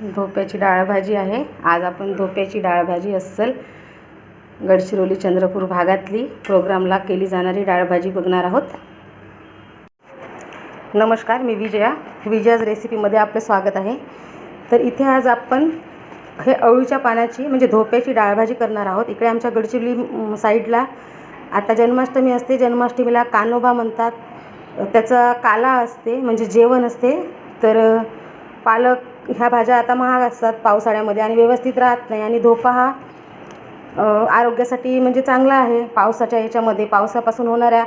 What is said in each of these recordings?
धोप्याची डाळभाजी आहे. आज आपण धोप्याची डाळभाजी अस्सल गडचिरोली चंद्रपूर भागातली प्रोग्रामला केली जाणारी डाळभाजी बघणार आहोत. नमस्कार मी विजया. विजयाज रेसिपीमध्ये आपलं स्वागत आहे. तर इथे आज आपण हे अळूच्या पानाची म्हणजे धोप्याची डाळभाजी करणार आहोत. इकडे आमच्या गडचिरोली साईडला आता जन्माष्टमी असते. जन्माष्टमीला कानोबा म्हणतात. त्याचा काला असते म्हणजे जेवण असते. तर पालक ह्या भाज्या आता महाग असतात पावसाळ्यामध्ये आणि व्यवस्थित राहत नाही. आणि धोपा हा आरोग्यासाठी म्हणजे चांगला आहे. पावसाच्या ह्याच्यामध्ये पावसापासून होणाऱ्या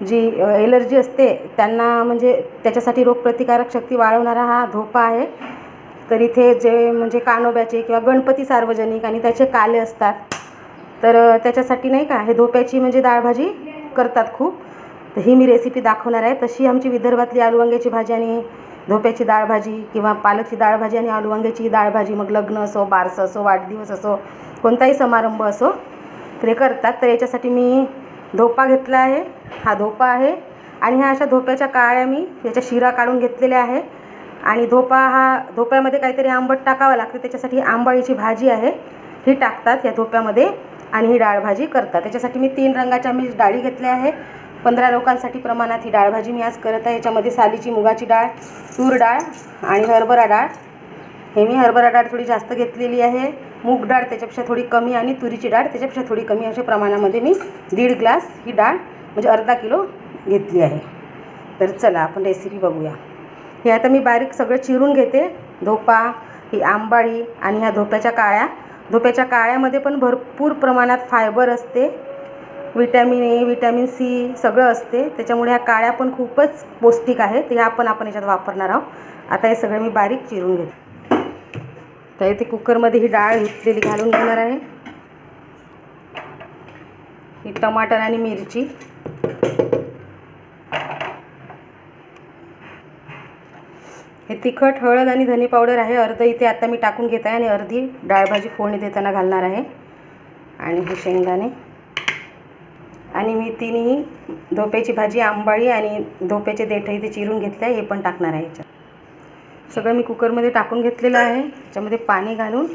जी एलर्जी असते त्यांना म्हणजे त्याच्यासाठी रोगप्रतिकारक शक्ती वाढवणारा हा धोपा आहे. तर इथे जे म्हणजे कानोब्याचे किंवा गणपती सार्वजनिक आणि त्याचे काले असतात. तर त्याच्यासाठी नाही का हे धोप्याची म्हणजे डाळभाजी करतात खूप. तर ही मी रेसिपी दाखवणार आहे. तशी आमची विदर्भातली आलू वांग्याची भाजी आणि धोप्याची डाळ भाजी किंवा पालकची डाळ भाजी आणि आलू वांग्याची डाळ भाजी मग लग्न असो बारसं असो वाढदिवस असो कोणताही समारंभ असो तर हे करतात. तर याच्यासाठी मी धोपा घेतला आहे. हा धोपा आहे आणि ह्या अशा धोप्याच्या काळ्या मी याच्या शिरा काढून घेतलेल्या आहे. आणि धोपा हा धोप्यामध्ये काहीतरी आंबट टाकावं लागतं त्याच्यासाठी आंबाळीची भाजी आहे. ही टाकतात या धोप्यामध्ये आणि ही डाळ भाजी करतात. त्याच्यासाठी मी तीन रंगाच्या मी डाळी घेतल्या आहे. पंधरा लोकांसाठी प्रमाणात ही डाळभाजी मी आज करत आहे. याच्यामध्ये सालीची मुगाची डाळ तूर डाळ आणि हरभरा डाळ. हे मी हरभरा डाळ थोडी जास्त घेतलेली आहे. मूग डाळ त्याच्यापेक्षा थोडी कमी आणि तुरीची डाळ त्याच्यापेक्षा थोडी कमी अशा प्रमाणामध्ये मी दीड ग्लास ही डाळ म्हणजे अर्धा किलो घेतली आहे. तर चला आपण रेसिपी बघूया. हे आता मी बारीक सगळं चिरून घेते. धोपा ही आंबाळी आणि ह्या धोप्याच्या काळ्या. धोप्याच्या काळ्यामध्ये पण भरपूर प्रमाणात फायबर असते. विटॅमिन ए विटॅमिन सी सगळं असते. त्याच्यामुळे ह्या काळ्या पण खूपच पौष्टिक आहेत. ह्या पण आपण याच्यात वापरणार आहोत. आता हे सगळं मी बारीक चिरून घेते. तर इथे कुकरमध्ये ही डाळ घेतलेली घालून घेणार आहे. ही टमाटर आणि मिरची. हे तिखट हळद आणि धने पावडर आहे. अर्ध इथे आता मी टाकून घेत आहे आणि अर्धी डाळभाजी फोडणी देताना घालणार आहे. आणि हे शेंगदाणे. आणि मी तिन्ही धोप्याची भाजी आंबाळी आणि धोप्याचे देठ इथे चिरून घेतले आहे हे पण टाकणार आहे याच्यात. सगळं मी कुकरमध्ये टाकून घेतलेलं आहे. त्याच्यामध्ये पाणी घालून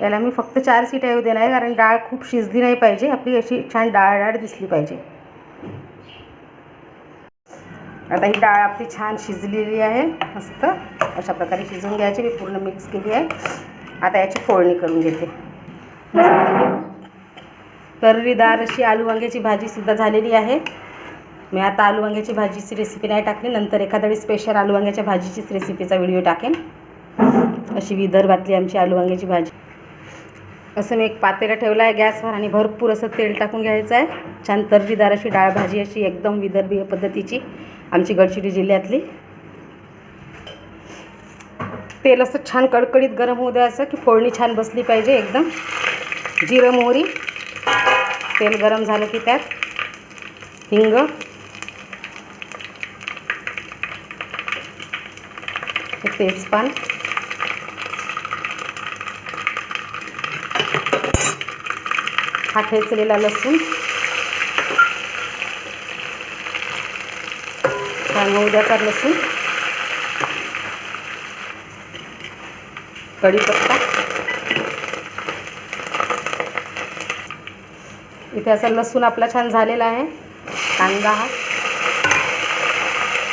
याला मी फक्त चार सीट येऊ देणार आहे कारण डाळ खूप शिजली नाही पाहिजे. आपली अशी छान डाळ डाळ दिसली पाहिजे. आता ही डाळ आपली छान शिजलेली आहे मस्त. अशा प्रकारे शिजवून घ्यायची. मी पूर्ण मिक्स केली आहे. आता याची फोडणी करून घेते. तर्रीदार अशी आलू वांग्याची भाजीसुद्धा झालेली आहे. मी आता आलू वांग्याची भाजीची रेसिपी नाही टाकली नंतर एखाद्या वेळी स्पेशल आलू वांग्याच्या भाजीचीच रेसिपीचा व्हिडिओ टाकेन. अशी विदर्भातली आमची आलू वांग्याची भाजी. असं मी एक पातेला ठेवला आहे गॅसवर आणि भरपूर असं तेल टाकून घ्यायचं आहे. छान तर्रीदार अशी डाळ भाजी अशी एकदम विदर्भीय पद्धतीची आमची गडचिरोली जिल्ह्यातली. तेल असं छान कडकडीत गरम होऊ द्यायचं की फोडणी छान बसली पाहिजे एकदम. जिरं मोहरी तेल गरम झालं की त्यात हिंग. तेजपान. हा ठेचलेला लसूण. उद्याचा लसूण. कढीपत्ता. इथे असा लसूण आपला छान झालेला आहे. कांदा हा.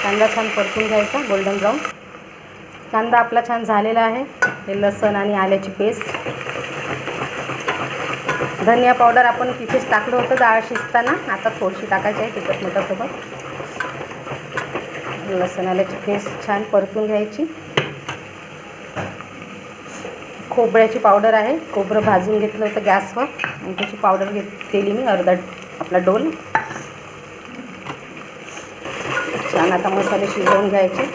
कांदा छान परतून घ्यायचा गोल्डन ब्राऊन कांदा आपला छान झालेला आहे. हे लसण आणि आल्याची पेस्ट धनिया पावडर आपण तिथेच टाकलं होतं डाळ शिजताना. आता थोडीशी टाकायची आहे तिखट मिठासोबत. लसण आल्याची पेस्ट छान परतून घ्यायची. खोबऱ्याची पावडर आहे. खोबरं भाजून घेतलं होतं गॅसवर. आणि त्याची पावडर घेत केली मी अर्धा आपला डोल. छान आता मसाले शिजवून घ्यायचे.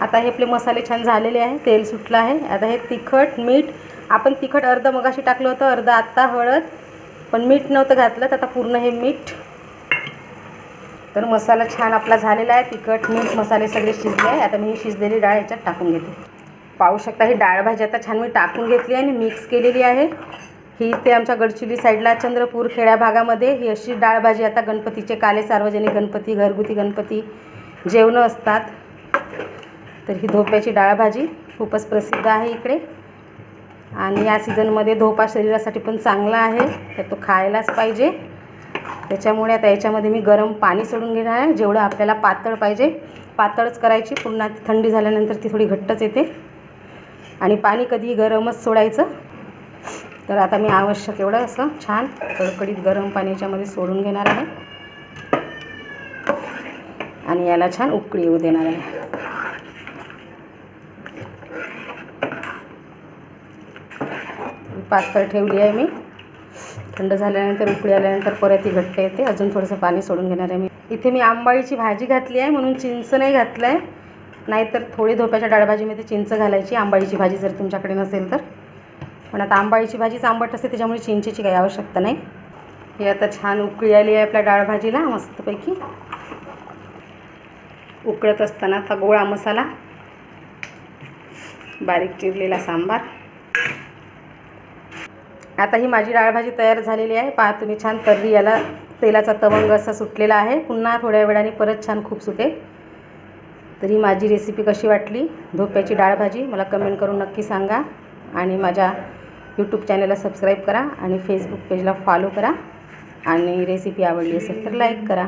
आता हे आपले मसाले छान झालेले आहे. तेल सुटलं आहे. आता हे तिखट मीठ. आपण तिखट अर्ध मगाशी टाकलं होतं अर्ध आत्ता हळद. पण मीठ नव्हतं घातलं तर आता पूर्ण हे मीठ. तर मसाला छान आपला झालेला आहे. तिखट मीठ मसाले सगळे शिजले आहे. आता मी ही शिजलेली डाळ याच्यात टाकून घेते. पाहू शकता ही डाळ भाजी आता छान मी टाकून घेतली आणि मिक्स केलेली आहे. ही इथे आमच्या गडचिरोली साईडला चंद्रपूर खेड्या भागामध्ये ही अशी डाळ भाजी आता गणपतीचे काले सार्वजनिक गणपती घरगुती गणपती जेवणं असतात. तर ही धोप्याची डाळ भाजी खूपच प्रसिद्ध आहे इकडे. आणि या सीझनमध्ये धोपा शरीरासाठी पण चांगला आहे तर तो खायलाच पाहिजे. त्याच्यामुळे आता याच्यामध्ये मी गरम पाणी सोडून घेणार आहे जेवढं आपल्याला पातळ पाहिजे. पातळच करायची पुन्हा थंडी झाल्यानंतर ती थोडी घट्टच येते. आणि पाणी कधीही गरमच सोडायचं. तर आता मी आवश्यक एवढं असं छान कडकडीत गरम पाण्याच्यामध्ये सोडून घेणार आहे. आणि याला छान उकळी येऊ देणार आहे. पातळ ठेवली आहे मी. थंड झाल्यानंतर उकळी आल्यानंतर परत ही घट्ट येते. अजून थोडंसं पाणी सोडून घेणार आहे मी. इथे मी आंबाळीची भाजी घातली आहे म्हणून चिंच नाही घातलं आहे नाहीतर थोडी धोप्याच्या डाळभाजीमध्ये चिंच घालायची आंबाळीची भाजी जर तुमच्याकडे नसेल तर. पण आता आंबाळीची भाजीच आंबट असते त्याच्यामुळे चिंचेची काही आवश्यकता नाही. ही आता छान उकळी आली आहे आपल्या डाळभाजीला मस्तपैकी. उकळत असताना आता गोळा मसाला. बारीक चिरलेला सांबार. आता ही माझी डाळभाजी तयार झालेली आहे. पहा तुम्ही छान तर्री याला तेलाचा तवंग असा सुटलेला आहे. पुन्हा थोड्या वेळाने परत छान खूप सुटेल. तर ही माझी रेसिपी कशी वाटली? धोप्याची डाळभाजी मला कमेंट करून नक्की सांगा. आणि माझ्या यूट्यूब चॅनलला सबस्क्राईब करा आणि फेसबुक पेजला फॉलो करा. आणि रेसिपी आवडली असेल तर लाईक करा.